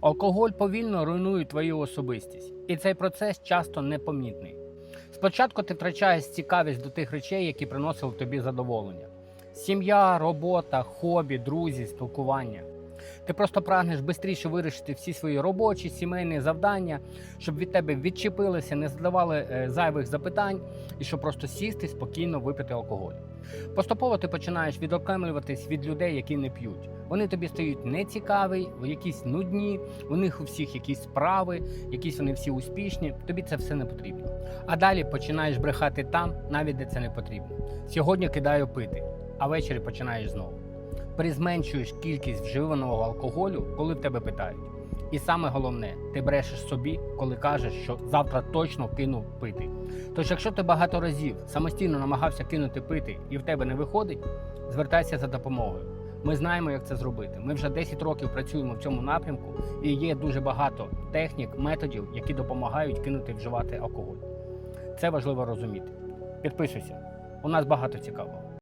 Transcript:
Алкоголь повільно руйнує твою особистість, і цей процес часто непомітний. Спочатку ти втрачаєш цікавість до тих речей, які приносили тобі задоволення: сім'я, робота, хобі, друзі, спілкування. Ти просто прагнеш швидше вирішити всі свої робочі, сімейні завдання, щоб від тебе відчепилися, не задавали е, зайвих запитань і щоб просто сісти спокійно випити алкоголь. Поступово ти починаєш відокремлюватись від людей, які не п'ють. Вони тобі стають нецікаві, якісь нудні, у них у всіх якісь справи, якісь вони всі успішні. Тобі це все не потрібно. А далі починаєш брехати там, навіть де це не потрібно. Сьогодні кидаю пити, а ввечері починаєш знову. Призменшуєш кількість вживаного алкоголю, коли в тебе питають. І саме головне, ти брешеш собі, коли кажеш, що завтра точно кину пити. Тож, якщо ти багато разів самостійно намагався кинути пити і в тебе не виходить, звертайся за допомогою. Ми знаємо, як це зробити. Ми вже 10 років працюємо в цьому напрямку, і є дуже багато технік, методів, які допомагають кинути вживати алкоголь. Це важливо розуміти. Підписуйся, у нас багато цікавого.